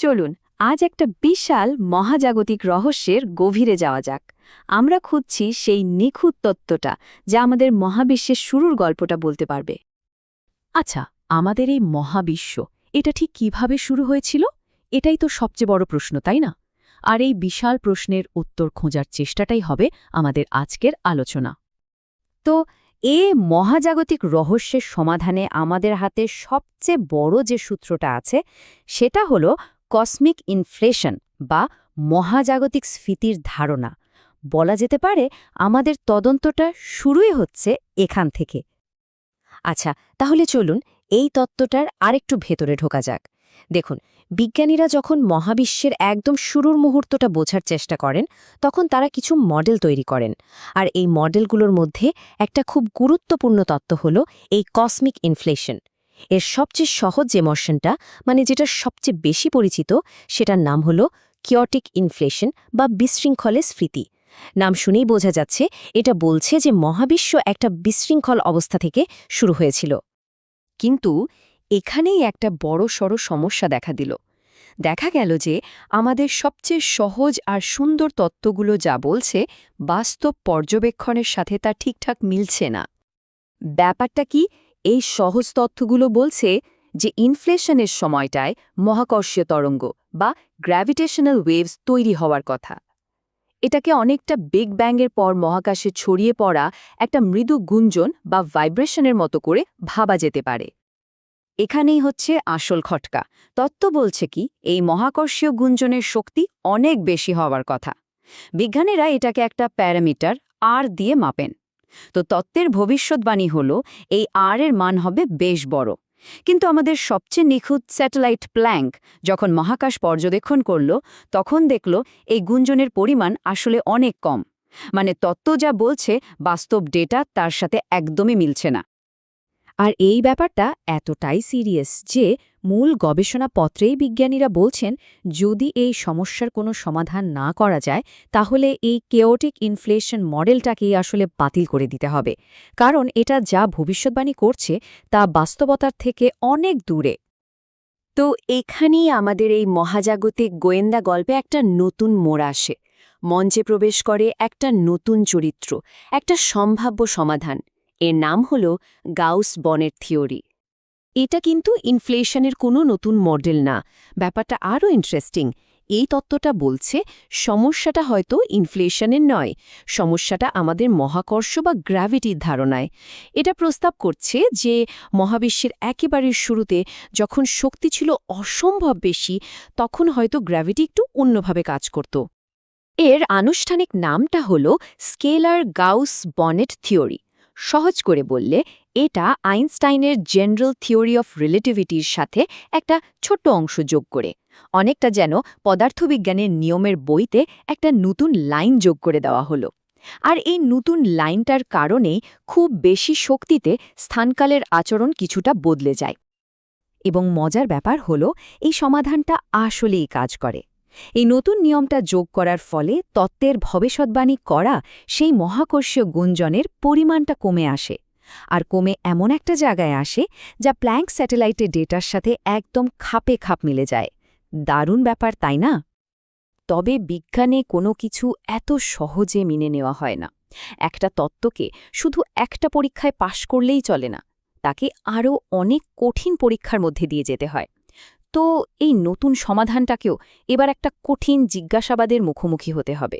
চলুন, আজ একটা বিশাল মহাজাগতিক রহস্যের গভীরে যাওয়া যাক। আমরা খুঁজছি সেই নিখুঁত তত্ত্বটা যা আমাদের মহাবিশ্বের শুরুর গল্পটা বলতে পারবে। আচ্ছা আমাদের এই মহাবিশ্ব, এটা ঠিক কীভাবে শুরু হয়েছিল? এটাই তো সবচেয়ে বড় প্রশ্ন, তাই না? আর এই বিশাল প্রশ্নের উত্তর খোঁজার চেষ্টাটাই হবে আমাদের আজকের আলোচনা। তো, এ মহাজাগতিক রহস্যের সমাধানে আমাদের হাতে সবচেয়ে বড় যে সূত্রটা আছে, সেটা হলো কসমিক ইনফ্লেশন বা মহাজাগতিক স্ফীতির ধারণা। বলা যেতে পারে আমাদের তদন্তটা শুরুই হচ্ছে এখান থেকে। আচ্ছা তাহলে চলুন এই তত্ত্বটার আরেকটু ভেতরে ঢোকা যাক। দেখুন, বিজ্ঞানীরা যখন মহাবিশ্বের একদম শুরুর মুহূর্তটা বোঝার চেষ্টা করেন, তখন তারা কিছু মডেল তৈরি করেন। আর এই মডেলগুলোর মধ্যে একটা খুব গুরুত্বপূর্ণ তত্ত্ব হল এই কসমিক ইনফ্লেশন। এর সবচেয়ে সহজ যে মশনটা মানে যেটা সবচেয়ে বেশি পরিচিত, সেটার নাম হল কিওটিক ইনফ্লেশন বা বিশৃঙ্খলে স্ফীতি। নাম শুনেই বোঝা যাচ্ছে, এটা বলছে যে মহাবিশ্ব একটা বিশৃঙ্খল অবস্থা থেকে শুরু হয়েছিল। কিন্তু এখানেই একটা বড় সড় সমস্যা দেখা দিল। দেখা গেল যে আমাদের সবচেয়ে সহজ আর সুন্দর তত্ত্বগুলো যা বলছে, বাস্তব পর্যবেক্ষণের সাথে তা ঠিকঠাক মিলছে না। ব্যাপারটা কি? এই সহজ তথ্যগুলো বলছে যে ইনফ্লেশনের সময়টায় মহাকর্ষীয় তরঙ্গ বা গ্র্যাভিটেশনাল ওয়েভস তৈরি হওয়ার কথা। এটাকে অনেকটা বিগ ব্যাংয়ের পর মহাকাশে ছড়িয়ে পড়া একটা মৃদু গুঞ্জন বা ভাইব্রেশনের মতো করে ভাবা যেতে পারে। এখানেই হচ্ছে আসল খটকা। তত্ত্ব বলছে কি, এই মহাকর্ষীয় গুঞ্জনের শক্তি অনেক বেশি হওয়ার কথা। বিজ্ঞানীরা এটাকে একটা প্যারামিটার আর দিয়ে মাপেন। তো তত্ত্বের ভবিষ্যৎবাণী হল, এই আর এর মান হবে বেশ বড়। কিন্তু আমাদের সবচেয়ে নিখুঁত স্যাটেলাইট প্ল্যাঙ্ক যখন মহাকাশ পর্যবেক্ষণ করল, তখন দেখল এই গুঞ্জনের পরিমাণ আসলে অনেক কম। মানে তত্ত্ব যা বলছে, বাস্তব ডেটা তার সাথে একদমই মিলছে না। আর এই ব্যাপারটা এতটাই সিরিয়াস যে মূল গবেষণাপত্রেই বিজ্ঞানীরা বলছেন, যদি এই সমস্যার কোনো সমাধান না করা যায়, তাহলে এই কেওটিক ইনফ্লেশন মডেলটাকেই আসলে বাতিল করে দিতে হবে। কারণ এটা যা ভবিষ্যৎবাণী করছে, তা বাস্তবতার থেকে অনেক দূরে। তো এখানেই আমাদের এই মহাজাগতিক গোয়েন্দা গল্পে একটা নতুন মোড় আসে। মঞ্চে প্রবেশ করে একটা নতুন চরিত্র, একটা সম্ভাব্য সমাধান। এর নাম হল গাউস বনের থিওরি। এটা কিন্তু ইনফ্লেশনের কোনো নতুন মডেল না। ব্যাপারটা আরও ইন্টারেস্টিং। এই তত্ত্বটা বলছে, সমস্যাটা হয়তো ইনফ্লেশনের নয়। সমস্যাটা আমাদের মহাকর্ষ বা গ্র্যাভিটির ধারণায়। এটা প্রস্তাব করছে যে, মহাবিশ্বের একেবারে শুরুতে যখন শক্তি ছিল অসম্ভব বেশি, তখন হয়তো গ্র্যাভিটি একটু অন্যভাবে কাজ করত। এর আনুষ্ঠানিক নামটা হল স্কেলার গাউস বনেট থিওরি। সহজ করে বললে, এটা আইনস্টাইনের জেনারেল থিওরি অফ রিলেটিভিটির সাথে একটা ছোট্ট অংশ যোগ করে। অনেকটা যেন পদার্থবিজ্ঞানের নিয়মের বইতে একটা নতুন লাইন যোগ করে দেওয়া হলো। আর এই নতুন লাইনটার কারণেই খুব বেশি শক্তিতে স্থানকালের আচরণ কিছুটা বদলে যায়। এবং মজার ব্যাপার হল, এই সমাধানটা আসলেই কাজ করে। এই নতুন নিয়মটা যোগ করার ফলে তত্ত্বের ভবিষ্যৎবাণী করা সেই মহাকর্ষীয় গুঞ্জনের পরিমাণটা কমে আসে আর কমে এমন একটা জায়গায় আসে যা প্ল্যাঙ্ক স্যাটেলাইটের ডেটার সাথে একদম খাপে খাপ মিলে যায়। দারুণ ব্যাপার, তাই না? তবে বিজ্ঞানে কোনো কিছু এত সহজে মেনে নেওয়া হয় না। একটা তত্ত্বকে শুধু একটা পরীক্ষায় পাশ করলেই চলে না, তাকে আরও অনেক কঠিন পরীক্ষার মধ্যে দিয়ে যেতে হয়। তো এই নতুন সমাধানটাকেও এবার একটা কঠিন জিজ্ঞাসাবাদের মুখোমুখি হতে হবে।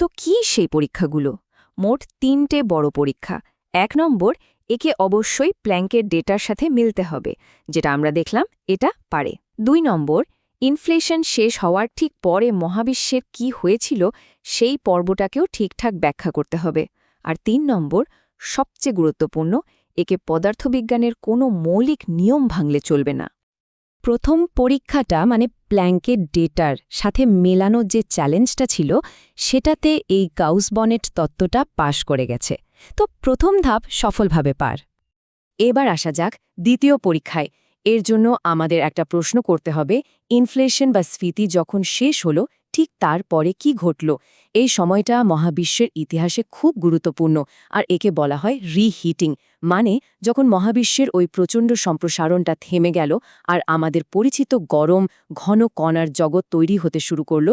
তো কি সেই পরীক্ষাগুলো? মোট তিনটে বড় পরীক্ষা। এক নম্বর, একে অবশ্যই প্ল্যাঙ্কের ডেটার সাথে মিলতে হবে, যেটা আমরা দেখলাম এটা পারে। দুই নম্বর, ইনফ্লেশন শেষ হওয়ার ঠিক পরে মহাবিশ্বের কি হয়েছিল সেই পর্বটাকেও ঠিকঠাক ব্যাখ্যা করতে হবে। আর তিন নম্বর, সবচেয়ে গুরুত্বপূর্ণ, একে পদার্থবিজ্ঞানের কোনো মৌলিক নিয়ম ভাঙলে চলবে না। প্রথম পরীক্ষাটা মানে প্ল্যাঙ্কের ডেটার সাথে মেলানোর যে চ্যালেঞ্জটা ছিল, সেটাতে এই গাউস বনেট তত্ত্বটা পাশ করে গেছে। তো প্রথম ধাপ সফলভাবে পার। এবার আসা যাক দ্বিতীয় পরীক্ষায়। এর জন্য আমাদের একটা প্রশ্ন করতে হবে, ইনফ্লেশন বা স্ফীতি যখন শেষ হল ঠিক তারপরে কি ঘটল? এই সময়টা মহাবিশ্বের ইতিহাসে খুব গুরুত্বপূর্ণ, আর একে বলা হয় রিহিটিং মানে যখন মহাবিশ্বের ওই প্রচণ্ড সম্প্রসারণটা থেমে গেল আর আমাদের পরিচিত গরম, ঘন কণার জগৎ তৈরি হতে শুরু করল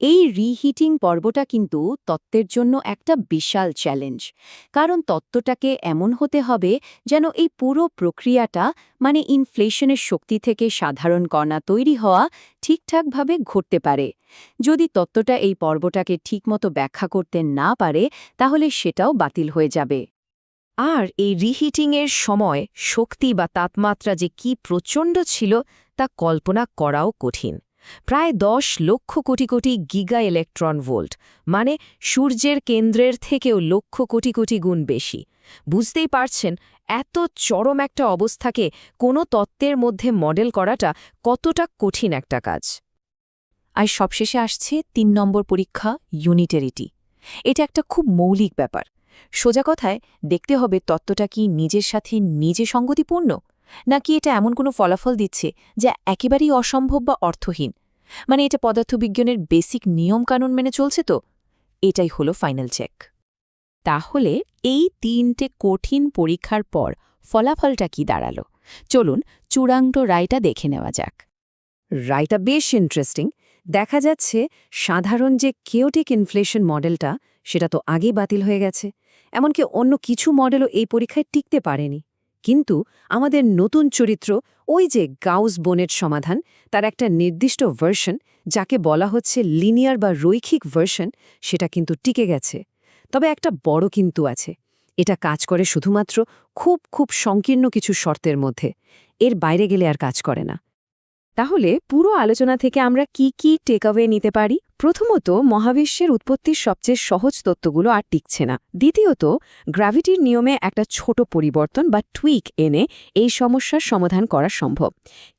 এই রিহিটিং পর্বটা কিন্তু তত্ত্বের জন্য একটা বিশাল চ্যালেঞ্জ কারণ তত্ত্বটাকে এমন হতে হবে যেন এই পুরো প্রক্রিয়াটা মানে ইনফ্লেশনের শক্তি থেকে সাধারণ কণা তৈরি হওয়া, ঠিকঠাকভাবে ঘটতে পারে। যদি তত্ত্বটা এই পর্বটাকে ঠিকমতো ব্যাখ্যা করতে না পারে, তাহলে সেটাও বাতিল হয়ে যাবে। আর এই রিহিটিংয়ের সময় শক্তি বা তাপমাত্রা যে কি প্রচণ্ড ছিল, তা কল্পনা করাও কঠিন। প্রায় দশ lakh crore crore giga electron volt মানে সূর্যের কেন্দ্রের থেকেও লক্ষ কোটি কোটি গুণ বেশি। বুঝতেই পারছেন এত চরম একটা অবস্থাকে কোনো তত্ত্বের মধ্যে মডেল করাটা কতটা কঠিন একটা কাজ। আর সবশেষে আসছে তিন নম্বর পরীক্ষা ইউনিটারিটি এটা একটা খুব মৌলিক ব্যাপার। সোজা কথায় দেখতে হবে তত্ত্বটা কি নিজের সাথে নিজে সঙ্গতিপূর্ণ? নাকি এটা এমন কোনো ফলাফল দিচ্ছে যা একেবারেই অসম্ভব বা অর্থহীন? মানে এটা পদার্থবিজ্ঞানের বেসিক নিয়মকানুন মেনে চলছে তো? এটাই হলো ফাইনাল চেক। তাহলে এই তিনটে কঠিন পরীক্ষার পর ফলাফলটা কি দাঁড়াল? চলুন চূড়ান্ত রায়টা দেখে নেওয়া যাক। রায়টা বেশ ইন্টারেস্টিং দেখা যাচ্ছে সাধারণ যে কেওটিক ইনফ্লেশন মডেলটা সেটা তো আগেই বাতিল হয়ে গেছে। এমনকি অন্য কিছু মডেলও এই পরীক্ষায় টিকতে পারেনি। কিন্তু আমাদের নতুন চরিত্র, ওই যে গাউস বোনের সমাধান, তার একটা নির্দিষ্ট ভার্সন যাকে বলা হচ্ছে লিনিয়ার বা রৈখিক ভার্সন সেটা কিন্তু টিকে গেছে। তবে একটা বড় কিন্তু আছে। এটা কাজ করে শুধুমাত্র খুব খুব সংকীর্ণ কিছু শর্তের মধ্যে। এর বাইরে গেলে আর কাজ করে না। তাহলে পুরো আলোচনা থেকে আমরা কি কি টেকঅ্যাওয়ে নিতে পারি? প্রথমত, মহাবিশ্বের উৎপত্তির সবচেয়ে সহজ তত্ত্বগুলো আর টিকছে না। দ্বিতীয়ত, গ্র্যাভিটির নিয়মে একটা ছোট পরিবর্তন বা টুইক এনে এই সমস্যার সমাধান করা সম্ভব।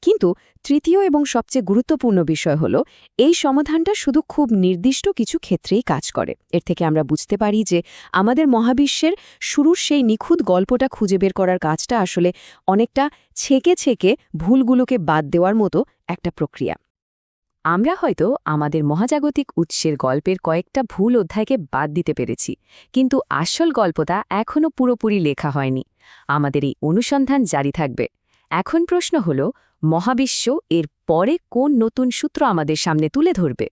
কিন্তু তৃতীয় এবং সবচেয়ে গুরুত্বপূর্ণ বিষয় হল, এই সমাধানটা শুধু খুব নির্দিষ্ট কিছু ক্ষেত্রেই কাজ করে। এর থেকে আমরা বুঝতে পারি যে আমাদের মহাবিশ্বের শুরুর সেই নিখুঁত গল্পটা খুঁজে বের করার কাজটা আসলে অনেকটা ছেকে ছেকে ভুলগুলোকে বাদ দেওয়ার মতো একটা প্রক্রিয়া। আমরা হয়তো আমাদের মহাজাগতিক উৎসের গল্পের কয়েকটা ভুল অধ্যায়কে বাদ দিতে পেরেছি, কিন্তু আসল গল্পটা এখনও পুরোপুরি লেখা হয়নি। আমাদের এই অনুসন্ধান জারি থাকবে। এখন প্রশ্ন হল, মহাবিশ্ব এর পরে কোন নতুন সূত্র আমাদের সামনে তুলে ধরবে?